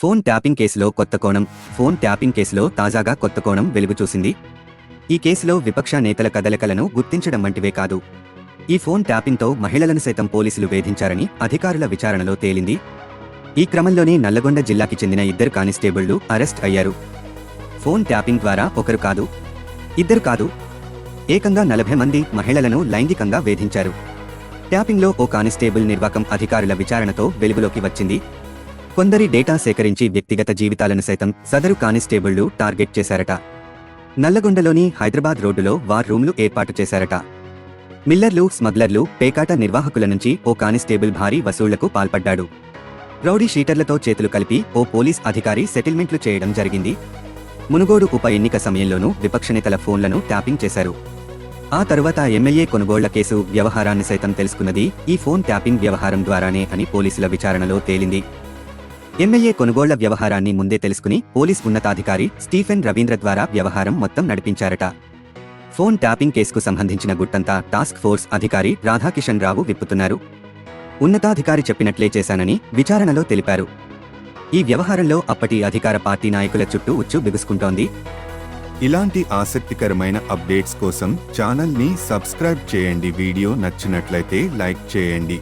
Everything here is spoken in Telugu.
ఫోన్ ట్యాపింగ్ కేసులో కొత్త కోణం ఫోన్ ట్యాపింగ్ కేసులో తాజాగా కొత్త కోణం వెలుగు చూసింది. ఈ కేసులో విపక్ష నేతల కదలికలను గుర్తించడం వంటివే కాదు. ఈ ఫోన్ ట్యాపింగ్తో మహిళలను సైతం పోలీసులు వేధించారని అధికారుల విచారణలో తేలింది. ఈ క్రమంలోనే నల్లగొండ జిల్లాకి చెందిన ఇద్దరు కానిస్టేబుళ్ళు అరెస్ట్ అయ్యారు. ఫోన్ ట్యాపింగ్ ద్వారా ఒకరు కాదు ఇద్దరు కాదు ఏకంగా నలభై మంది మహిళలను లైంగికంగా వేధించారు. ట్యాపింగ్లో ఓ కానిస్టేబుల్ నిర్వాకం అధికారుల విచారణతో వెలుగులోకి వచ్చింది. కొందరి డేటా సేకరించి వ్యక్తిగత జీవితాలను సైతం సదరు కానిస్టేబుళ్ళు టార్గెట్ చేశారట. నల్లగొండలోని హైదరాబాద్ రోడ్డులో వార్ రూమ్లు ఏర్పాటు చేశారట. మిల్లర్లు స్మగ్లర్లు పేకాట నిర్వాహకుల నుంచి ఓ కానిస్టేబుల్ భారీ వసూళ్ళకు పాల్పడ్డాడు. రౌడీ షీటర్లతో చేతులు కలిపి ఓ పోలీస్ అధికారి సెటిల్మెంట్లు చేయడం జరిగింది. మునుగోడు ఉప ఎన్నిక సమయంలోనూ విపక్ష నేతల ఫోన్లను ట్యాపింగ్ చేశారు. ఆ తరువాత ఎమ్మెల్యే కొనుగోళ్ళ కేసు వ్యవహారాన్ని సైతం తెలుసుకున్నది ఈ ఫోన్ ట్యాపింగ్ వ్యవహారం ద్వారానే అని పోలీసుల విచారణలో తేలింది. ఎమ్మెల్యే కొనుగోళ్ళ వ్యవహారాన్ని ముందే తెలుసుకుని పోలీస్ ఉన్నతాధికారి స్టీఫెన్ రవీంద్ర ద్వారా వ్యవహారం మొత్తం నడిపించారట. ఫోన్ ట్యాపింగ్ కేసుకు సంబంధించిన గుట్టంతా టాస్క్ ఫోర్స్ అధికారి రాధాకిషన్ రావు విప్పుతున్నారు. ఉన్నతాధికారి చెప్పినట్లే చేశానని విచారణలో తెలిపారు. ఈ వ్యవహారంలో అప్పటి అధికార పార్టీ నాయకుల చుట్టూ ఉచ్చు బిగుసుకుంటోంది. ఇలాంటి ఆసక్తికరమైన అప్డేట్స్ కోసం ఛానల్ని సబ్స్క్రైబ్ చేయండి. వీడియో నచ్చినట్లయితే లైక్ చేయండి.